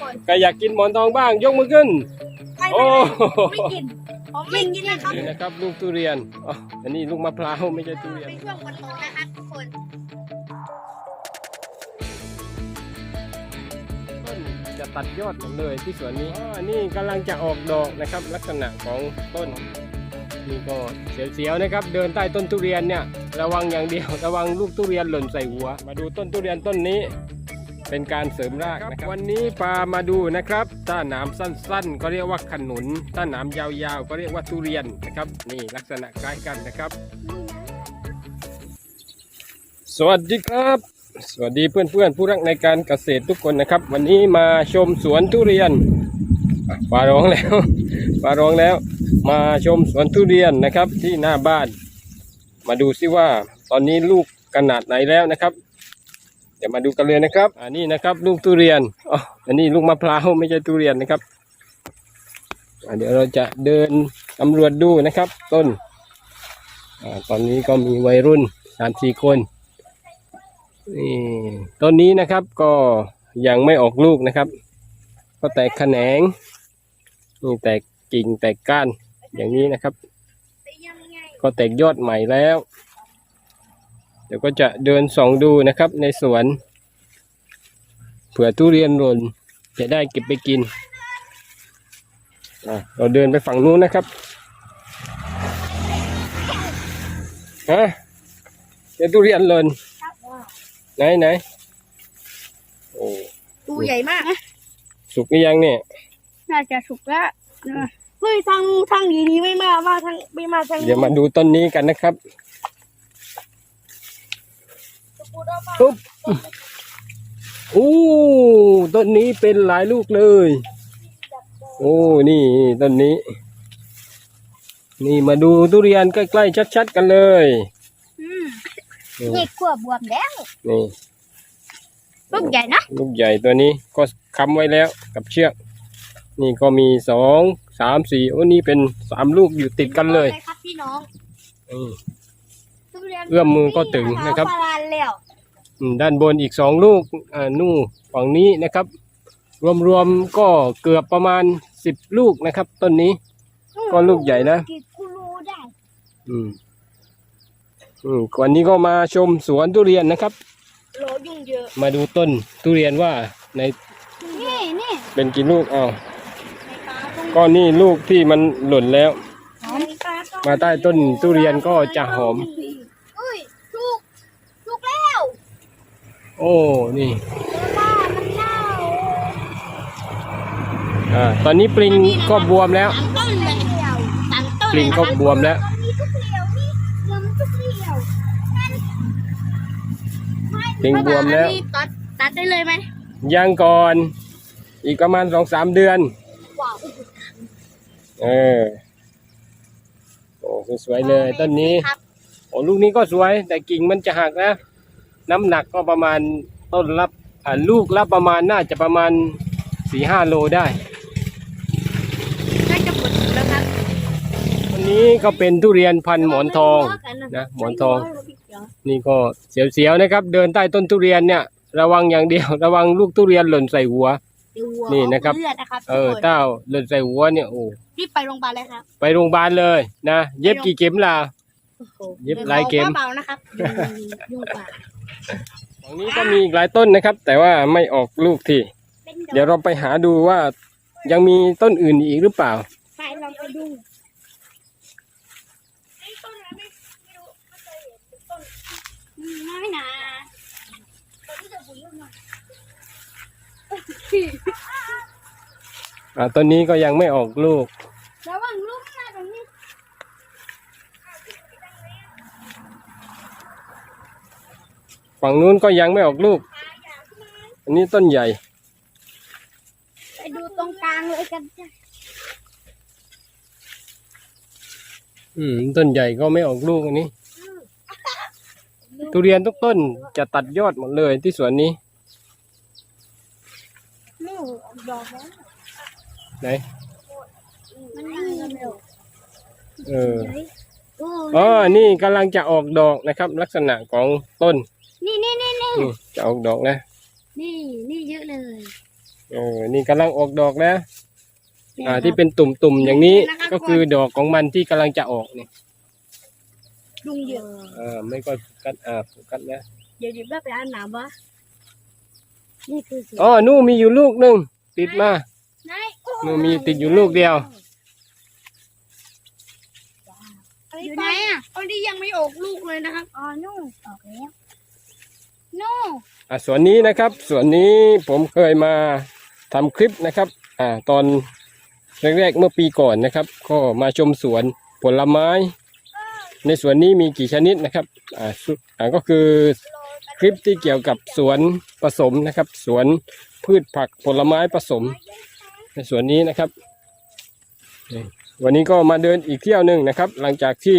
คนใครอยากกินหมอนทองบ้าง ยกมือขึ้น ไม่โอ้ไม่ไม่กิน ผมไม่กินนะครับนี่นะครับลูกทุเรียนอ๋ออันนี้ลูกมะพร้าวไม่ใช่ทุเรียน เป็นช่วงวันโตนะครับทุกคน ต้นจะตัดยอดหมดเลยที่สวนนี้อ๋อนี่กำลังจะออกดอกนะครับ ลักษณะของต้น นี่ก็เสียวๆนะครับ เดินใต้ต้นทุเรียนเนี่ย ระวังอย่างเดียว ระวังลูกทุเรียนหล่นใส่หัว มาดูต้นทุเรียนต้นนี้ เป็นการเสริมรากนะครับ วันนี้พามาดูนะครับ ถ้าหนามสั้นๆ ก็เรียกว่าขนุน ถ้าหนามยาวๆ ก็เรียกว่าทุเรียนนะครับ นี่ลักษณะคล้ายกันนะครับ สวัสดีครับ สวัสดีเพื่อนๆ ผู้รักในการเกษตรทุกคนนะครับ วันนี้มาชมสวนทุเรียนอะฟ้าร้องแล้วฟ้าร้องแล้ว มาชมสวนทุเรียนนะครับที่หน้าบ้าน มาดูซิว่าตอนนี้ลูกขนาดไหนแล้วนะครับ เดี๋ยวมาดูกันเลยนะครับ อันนี้นะครับ ลูกทุเรียนอ๋ออันนี้ลูกมะพร้าวไม่ใช่ทุเรียนนะครับเดี๋ยวเราจะเดินตำรวจดูนะครับ ต้นอตอนนี้ก็มีวัยรุ่นสามสี่คนนี่ต้นนี้นะครับก็ยังไม่ออกลูกนะครับ ก็แตกแขนงนี่แตกกิ่งแตกก้านอย่างนี้นะครับ ก็แตกยอดใหม่แล้ว เดี๋ยวก็จะเดินส่องดูนะครับ ในสวน เผื่อทุเรียนหล่นจะได้เก็บไปกินอะเราเดินไปฝั่งนู้นนะครับฮะเจอทุเรียนหล่นไหนไหนโอ้ดูใหญ่มากสุกหรือยังเนี่ย น่าจะสุกแล้วนะเฮ้ยทางทางดีนี้ไม่มามาทางไม่มาทางนี้เดี๋ยวมาดูต้นนี้กันนะครับ ปุ๊บอู้ต้นนี้เป็นหลายลูกเลย โอ้นี่ต้นนี้ นี่มาดูทุเรียนใกล้ๆชัด ๆ กันเลยอืมนี่นี่ขั้วบวมแล้วนี่ลูกใหญ่นะลูกใหญ่ตัวนี้ก็ค้ำไว้แล้วกับเชือก นี่ก็มีสองสามสี่โอ้นี่เป็นสามลูกอยู่ติดกันเลยครับพี่น้องอืมทุรียนเอื้อมมือก็ถึงนะครับ ด้านบนอีกสองลูกอ่านู่นฝั่งนี้นะครับ รวมๆก็เกือบประมาณสิบลูกนะครับ ต้นนี้ ก็ลูกใหญ่นะกี่กูรู้ได้อืมอืมวันนี้ก็มาชมสวนทุเรียนนะครับโหลยุ่งเยอะมาดูต้นทุเรียนว่าในนี่นี่เป็นกี่ลูกอ้าวในปลาต้องก็นี่ลูกที่มันหล่นแล้วหอมปลาต้องมาใต้ต้นทุเรียนก็จะหอม เฮ้ยถูกถูกแล้ว โอ้ นี่แต่ว่ามันเน่าอ่าตอนนี้ปลิงก็บวมแล้วตั้งต้นเลยตั้งต้นปลิงก็บวมแล้วมีทุกเดียวนี่เดี๋ยวมันทุกเดียวนั่นไม่ปลิงบวมแล้วอันนี้ตัดตัดได้เลยไหมยังก่อน อีกประมาณสองสามเดือนว้าวเออ โอ้สวยๆเลยต้นนี้ครับโอ้ลูกนี้ก็สวยแต่กิ่งมันจะหักนะ น้ำหนักก็ประมาณต้นรับอ่าลูกรับประมาณน่าจะประมาณสี่ห้าโลได้น่าจะหมดแล้วครับอันนี้ก็เป็นทุเรียนพันธุ์หมอนทองนะหมอนทอง นี่ก็เสียวๆนะครับ เดินใต้ต้นทุเรียนเนี่ย ระวังอย่างเดียว ระวังลูกทุเรียนหล่นใส่หัวเดี๋ยววัวนี่นะครับเลือดนะครับเออทุกคนเต้าหล่นใส่หัวเนี่ยโอ้รีบไปโรงพยาบาลเลยครับ ไปโรงพยาบาลเลยนะเย็บกี่เข็มล่ะเย็บหลายเข็มเบาๆนะครับยุ่งกว่า ฝั่งนี้ก็มีอีกหลายต้นนะครับ แต่ว่าไม่ออกลูกที่เป็นเดี๋ยวเราไปหาดูว่ายังมีต้นอื่นอีกหรือเปล่าไปลองไปดูน้อยนะอ่าต้นนี้ก็ยังไม่ออกลูก ระวังลูกนะตรงนี้ ฝั่งนู้นก็ยังไม่ออกลูก อันนี้ต้นใหญ่ ไปดูตรงกลางเลยกันจ้ะอืม ต้นใหญ่ก็ไม่ออกลูกอันนี้ ทุเรียนทุกต้นจะตัดยอดหมดเลยที่สวนนี้ไม่ออกดอกแล้วไหน มันไม่มีเร็วเออ โอ้อ๋อ นี่กำลังจะออกดอกนะครับ ลักษณะของต้น นี่นี่นี่นี่อืมจะออกดอกนะนี่นี่เยอะเลยเออนี่กำลังออกดอกแล้ว อ่า ที่เป็นตุ่มๆอย่างนี้นะครับก็คือดอกของมันที่กำลังจะออกนี่ลุงเยอะอ่าไม่ก็โฟกัสอ่าโฟกัสแล้วเดี๋ยวดิบไปอ่านหนามวะนี่คือสีอ๋อนู่นมีอยู่ลูกหนึ่งติดมา ไหนนู่นมีติดอยู่ลูกเดียว อยู่ไหนอะ ตอนที่ยังไม่ออกลูกเลยนะครับ อ๋อนู่นออกแล้ว นู่นอ่าสวนนี้นะครับสวนนี้ผมเคยมาทำคลิปนะครับอ่าตอนแรกๆเมื่อปีก่อนนะครับ ก็มาชมสวนผลไม้ ในสวนนี้มีกี่ชนิดนะครับอ่าอ่าก็คือคลิปที่เกี่ยวกับสวนผสมนะครับ สวนพืชผักผลไม้ผสม ในสวนนี้นะครับ วันนี้ก็มาเดินอีกเที่ยวหนึ่งนะครับ หลังจากที่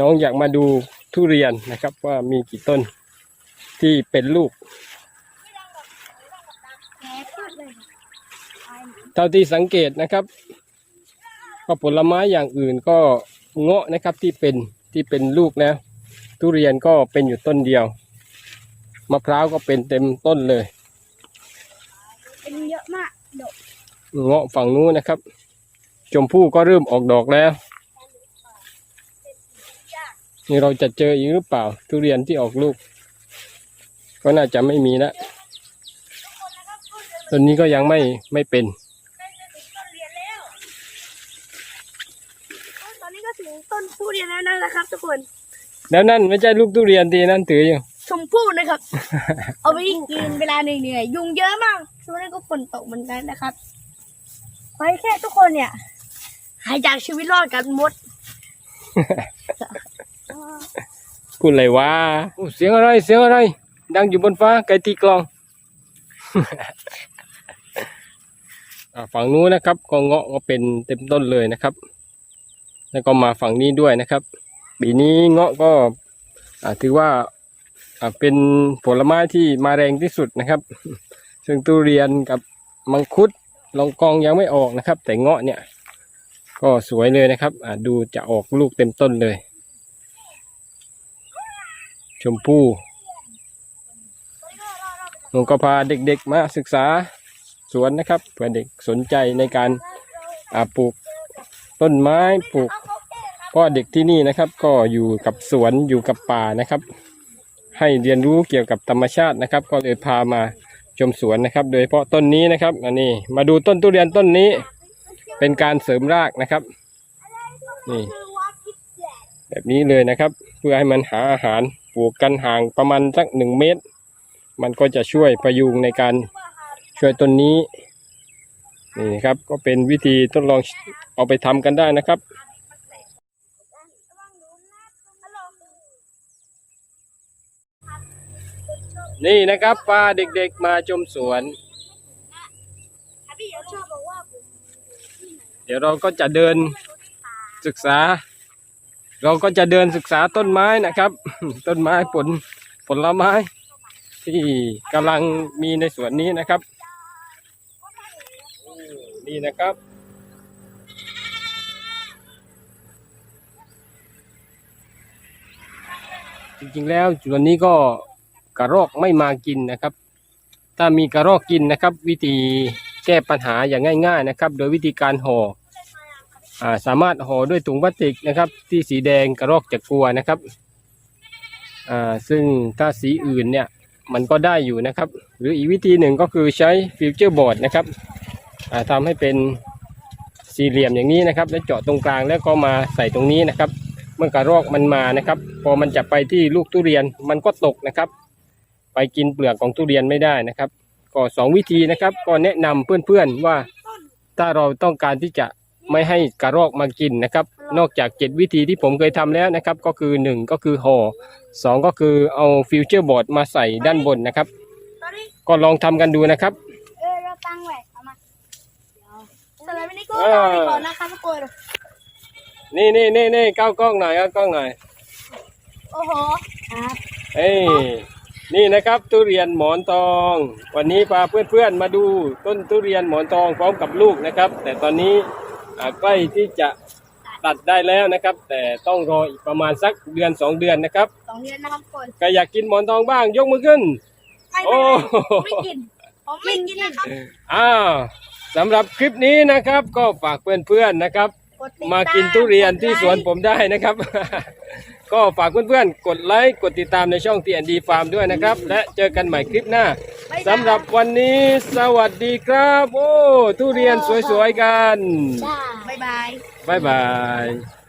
น้องอยากมาดูทุเรียนนะครับว่ามีกี่ต้น ที่เป็นลูก เท่าที่สังเกตนะครับ ก็ผลไม้อย่างอื่นก็เงาะนะครับที่เป็นที่เป็นลูกแล้วทุเรียนก็เป็นอยู่ต้นเดียวมะพร้าวก็เป็นเต็มต้นเลย เป็นเยอะมากดกเงาะฝั่งนู้นนะครับ ชมพู่ก็เริ่มออกดอกแล้ว นี่เราจะเจออีกหรือเปล่า ทุเรียนที่ออกลูก ก็น่าจะไม่มีแล้วต้นนี้ก็ยังไม่ไม่เป็นต้นเรียนแล้วตอนนี้ก็ถึงต้นทุเรียนแล้วนะครับ ทุกคน แล้วนั่นไม่ใช่ลูกทุเรียนดีนั่นถืออยู่ ชมพู่นะครับ เอาไปกินเวลาเหนื่อยๆยุงเยอะมากช่วงนี้ก็ฝนตกเหมือนกันนะครับขอให้แค่ทุกคนเนี่ย หายจากชีวิตรอดกันหมดพูดอะไรวะอู้เสียงอะไรเสียงอะไร ดังอยู่บนฟ้าไก่ตีกลอง ฝั่งนู้นนะครับก็เงาะก็เป็นเต็มต้นเลยนะครับ แล้วก็มาฝั่งนี้ด้วยนะครับปีนี้เงาะก็ถือว่าเป็นผลไม้ที่มาแรงที่สุดนะครับ ซึ่งทุเรียนกับมังคุดลองกองยังไม่ออกนะครับ แต่เงาะเนี่ย ก็สวยเลยนะครับดูจะออกลูกเต็มต้นเลย ชมพู่ หนูก็พาเด็กๆมาศึกษาสวนนะครับเพื่อเด็กสนใจในการปลูกต้นไม้ปลูกเพราะเด็กที่นี่นะครับ ก็อยู่กับสวนอยู่กับป่านะครับ ให้เรียนรู้เกี่ยวกับธรรมชาตินะครับ ก็เลยพามาชมสวนนะครับ โดยเฉพาะต้นนี้นะครับอันนี้มาดูต้นทุเรียนต้นนี้ เป็นการเสริมรากนะครับนี่แบบนี้เลยนะครับ เพื่อให้มันหาอาหารปลูกกันห่างประมาณสักหนึ่งเมตร มันก็จะช่วยประยุงในการช่วยต้นนี้นี่ครับก็เป็นวิธีทดลองเอาไปทำกันได้นะครับนี่นะครับพาเด็กๆมาชมสวน เดี๋ยวเราก็จะเดินศึกษา เราก็จะเดินศึกษาต้นไม้นะครับ ต้นไม้ผลผลไม้ ที่กำลังมีในสวนนี้นะครับ นี่นะครับ จริงๆแล้วสวนนี้ก็กระรอกไม่มากินนะครับ ถ้ามีกระรอกกินนะครับ วิธีแก้ปัญหาอย่างง่าย ๆนะครับ โดยวิธีการห่ออ่าสามารถห่อด้วยถุงพลาสติกนะครับ ที่สีแดงกระรอกจะกลัวนะครับอ่าซึ่งถ้าสีอื่นเนี่ย มันก็ได้อยู่นะครับ หรืออีกวิธีหนึ่งก็คือใช้ฟิวเจอร์บอร์ดนะครับอ่าทำให้เป็นสี่เหลี่ยมอย่างนี้นะครับ แล้วเจาะตรงกลางแล้วก็มาใส่ตรงนี้นะครับ เมื่อกระรอกมันมานะครับ พอมันจะไปที่ลูกทุเรียนมันก็ตกนะครับ ไปกินเปลือกของทุเรียนไม่ได้นะครับ ก็สองวิธีนะครับ ก็แนะนำเพื่อนๆว่าถ้าเราต้องการที่จะ ไม่ให้กระรอกมากินนะครับ นอกจากเจ็ดวิธีที่ผมเคยทำแล้วนะครับ ก็คือหนึ่งก็คือห่อสองก็คือเอาฟิวเจอร์บอร์ดมาใส่ด้านบนนะครับตอนนี้ก็ลองทำกันดูนะครับเออเราตั้งแหวนเอามาเดี๋ยวสำหรับวันนี้ก็เออลาไปก่อนนะครับทุกคนนี่นี่นี่นี่ก้าวกล้องหน่อยก้าวกล้องหน่อยโอ้โหครับเอ้ยนี่นะครับทุเรียนหมอนทอง วันนี้พาเพื่อนๆมาดูต้นทุเรียนหมอนทองพร้อมกับลูกนะครับ แต่ตอนนี้อ่า ใกล้ที่จะตัดได้แล้วนะครับ แต่ต้องรออีกประมาณสักเดือนสองเดือนนะครับสองเดือนนะครับทุกคนใครอยากกินหมอนทองบ้างยกมือขึ้น ไม่โอ้ ไม่ไม่ไม่กินเพราะผมไม่กินนะครับ อ้าวสำหรับคลิปนี้นะครับ ก็ฝากเพื่อนๆนะครับ ดติดมาตกินทุเรียนที่กดไลค์สวนผมได้นะครับ ก็ฝากเพื่อนๆ กดไลค์ กดติดตามในช่อง TND Farm ด้วยนะครับ และเจอกันใหม่คลิปหน้าสำหรับวันนี้สวัสดีครับ โอ้ ทุเรียนสวยๆกัน บ๊ายบาย บ๊ายบาย